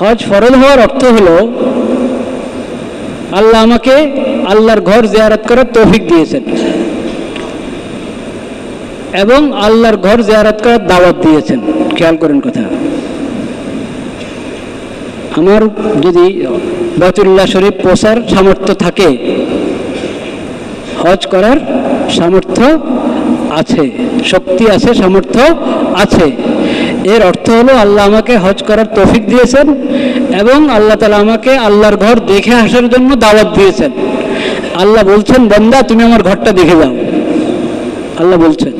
হজ ফরজ হওয়ার অর্থ হলো, আল্লাহ আমাকে আল্লাহর ঘর জিয়ারত করার তৌফিক দিয়েছেন। এবং আল্লাহর ঘর জিয়ারত করার দাওয়াত দিয়েছেন। খেয়াল করেন কথা। আমার যদি বতুল্লাহ শরীফ পোষার সামর্থ্য থাকে, হজ করার সামর্থ্য আছে, শক্তি আছে, সামর্থ্য আছে। এর অর্থ হলো আল্লাহ আমাকে হজ করার তৌফিক দিয়েছেন এবং আল্লাহ তালা আমাকে আল্লাহর ঘর দেখে আসার জন্য দাওয়াত দিয়েছেন। আল্লাহ বলছেন, বন্দা, তুমি আমার ঘরটা দেখে যাও। আল্লাহ বলছেন।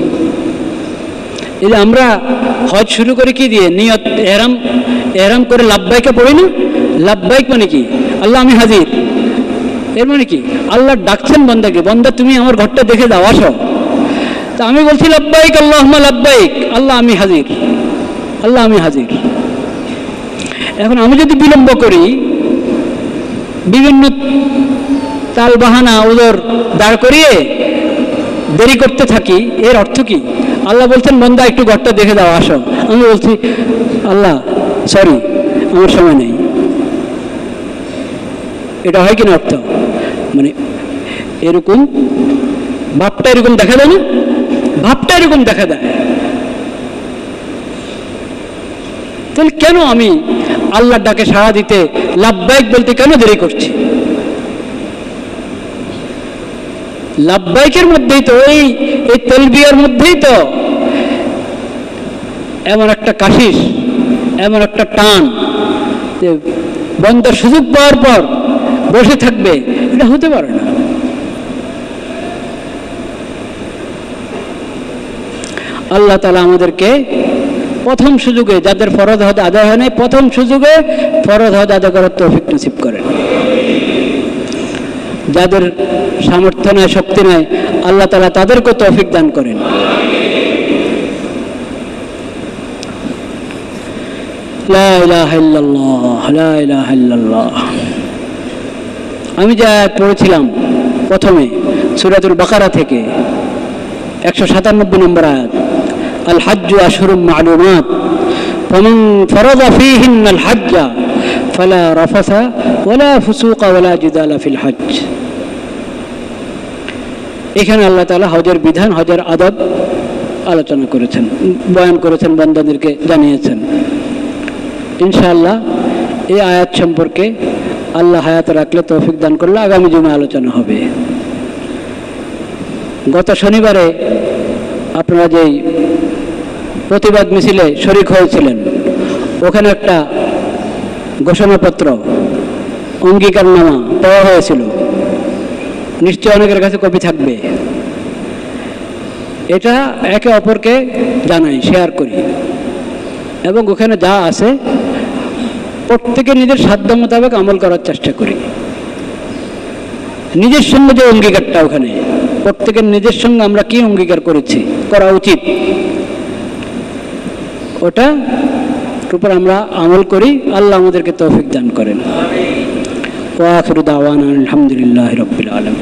এই যে আমরা হজ শুরু করে কি দিয়ে? নিয়ত এরাম এরাম করে লাভবাইকে পড়ি না? লাভবাইক মানে কি? আল্লাহ, আমি হাজির। এর মানে কি? আল্লাহ ডাকছেন বন্দাকে, বন্দা, তুমি আমার ঘরটা দেখে দাও আসো। তা আমি বলছি লাভবাইক আল্লাহ লাভবাইক আল্লাহ, আমি হাজির। আল্লাহ আমি হাজির। এখন আমি যদি বিলম্ব করি, বিভিন্ন তাল বাহানা ওদের দাঁড় করিয়ে দেরি করতে থাকি, এর অর্থ কি? আল্লাহ বলছেন, বন্দা, একটু ঘরটা দেখে দাও, আসো। আমি বলছি, আল্লাহ সরি আমার সময় নেই। এটা হয় কিনা অর্থ? মানে এরকম, ভাবটা এরকম দেখা দেয় না? ভাবটা এরকম দেখা দেয়। তাহলে কেন আমি আল্লাহর ডাকে সাড়া দিতে লাভবাহিক বলতে কেন দেরি করছি? লাভবাহিকের মধ্যেই তো, এই এই তেলবিয়ার মধ্যেই তো এমন একটা কাশিস, এমন একটা টান যে সুযোগ পাওয়ার পর বসে থাকবে, এটা হতে পারে না। আল্লাহ তালা আমাদেরকে প্রথম সুযোগে যাদের ফরজ হদ আদায় হয় নাই, প্রথম সুযোগে ফরজ হদ আদায় করার তৌফিক নসিব করেন। যাদের সামর্থ্য নেয় শক্তি নেয় আল্লাহ তালা তাদেরকে তৌফিক দান করেন। আমি যা পড়েছিলাম প্রথমে, সুরাতুল বাকারা থেকে, একশো সাতানব্বই নম্বর আয়াত। আল হাজ্জু আশরুম মালুমাত فمن فرض فيهن الحج فلا رفث ولا فسوق ولا جدال في الحج এখানে আল্লাহ তাআলা হজের বিধান হজের আদব আলোচনা করেছেন বয়ান করেছেন বান্দাদেরকে জানিয়েছেন ইনশাআল্লাহ এই আয়াত সম্পর্কে আল্লাহ হায়াত রাখলে তৌফিক দান করলে আগামী জমে আলোচনা হবে গত শনিবারে আপনারা যেই প্রতিবাদ মিছিলে শরিক হয়েছিলেন। ওখানে একটা ঘোষণাপত্র, অঙ্গীকারনামা দেওয়া হয়েছিল। নিশ্চয় অনেকের কাছে কপি থাকবে। এটা একে অপরকে জানাই শেয়ার করি। এবং ওখানে যা আছে, প্রত্যেকে নিজের সাধ্য মোতাবেক আমল করার চেষ্টা করি। নিজের সঙ্গে যে অঙ্গীকারটা ওখানে, প্রত্যেকের নিজের সঙ্গে আমরা কি অঙ্গীকার করেছি, করা উচিত? ওটা উপর আমরা আমল করি, আল্লাহ আমাদেরকে তৌফিক দান করেন। আলহামদুলিল্লাহ রবিল আলম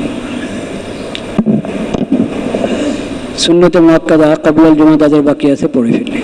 সুন্নতে মক্কাদা কাবুল জমা তাদের বাকি আছে, পড়ে ফেলি।